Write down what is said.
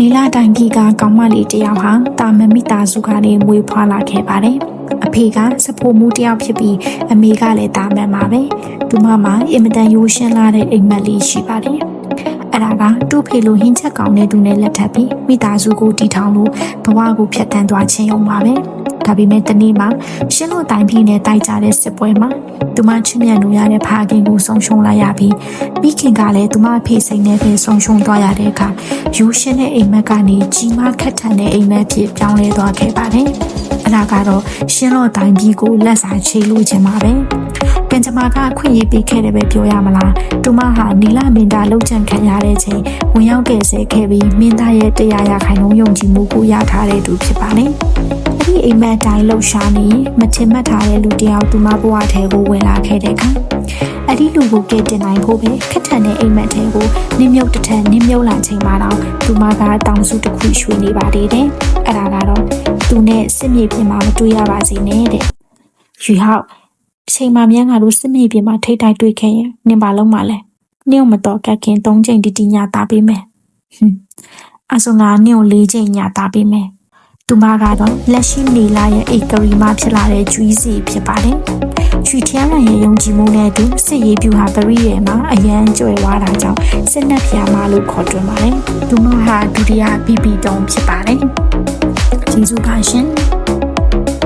နီလာတိုင်ကြီးကကောင်းမလေးတစ်ယောက်ဟာတာမမိသားစုကနေမွေးဖွားလာခဲ့ပါတယ်။အဖေကစဖိုမှုတစ်ယောက်ဖြစ်ပြီးအမေကလည်းတာမန်ပါပဲ။သူမမှာအင်မတန်ရိုးရှင်းလာတဲ့အိမ်မက်လေးရှိပါတယ်။ အဲ့ဒါကတူဖေလိုဟင်းချက်ကောင်းတဲ့သူနဲ့လက်ထပ်ပြီးမိသားစုကိုတည်ထောင်လို့ဘဝကိုဖျက်ဆီးသွားခြင်းရုံပါပဲ။ဒါပေမဲ့တနေ့မှာရှင်းလို့တိုင်ပြီးနဲ့တိုက်ကြတဲ့စစ်ပွဲမှာသူမချစ်မြတ်လို့ရတဲ့ဖခင်ကိုဆုံးရှုံးလိုက်ရပြီးမိခင်ကလည်းသူမဖေစိတ်နဲ့ပဲဆုံးရှုံးသွားရတဲ့အခါယူရှင်းတဲ့အိမ်မက်ကနေကြီးမားခက်ထန်တဲ့အိမ်မက်ဖြစ်ပြောင်းလဲသွားခဲ့ပါတယ်။အဲ့ဒါကတော့ရှင်းလို့တိုင်ပြီးကိုလက်စာချိလို့ခြင်းပါပဲ။ ကင်ဂျမာကအခွင့်အရေးပေးခဲ့တယ်ပဲပြောရမလား။သူမဟာနီလာမင်တာလှုပ်ချန်ခံရတဲ့ချိန်ဝင်ရောက်ကယ်ဆယ်ခဲ့ပြီးမင်းသားရဲ့တရားရခိုင်နှုန်းယုံကြည်မှုကိုရထားတဲ့သူဖြစ်ပါတယ်။အဲ့ဒီအိမ်မက်တိုင်းလှုပ်ရှားနေရင်မချင်မှတ်ထားတဲ့လူတစ်ယောက်သူမဘဝထဲကိုဝင်လာခဲ့တဲ့အခါအဲ့ဒီလူကိုကဲတင်နိုင်ဖို့ပဲခက်ထန်တဲ့အိမ်မက်ထဲကိုနင်းမြုပ်တစ်ထက်နင်းမြုပ်လာချိန်မှာတော့သူမကတောင်စုတစ်ခုရွှေနေပါသေးတယ်အဲ့ဒါကတော့သူနဲ့စစ်မြေပြင်မှာမတွေ့ရပါစေနဲ့တဲ့ယူဟောက် အချိန်မှမြန်ကတို့စစ်မြေပြင်မှာထိတ်တိုက်တွေ့ခဲ့ရင်နင်ပါလုံးမလဲနင့်ကိုမတော်ကက်ခင်၃ချိန်တီတီညာတာပေးမယ်ဟွန်းအဆုံကနင့်ကို၄ချိန်ညာတာပေးမယ်သူမကတော့လက်ရှိနေလာရဲ့ဧကရီမဖြစ်လာတဲ့ကျွီးစီဖြစ်ပါတယ်။ချွေထျားရရဲ့ယုံကြည်မှုနဲ့အတူစစ်ရေးပြူဟာပရိရဲ့မှာအရန်ကြွယ်ဝါတာကြောင့်စစ်နက်ဖျားမလို့ခေါ်တွင်ပါတယ်။သူမဟာဒုတိယ PP တုံးဖြစ်ပါတယ်။ကျေးဇူးပါရှင်။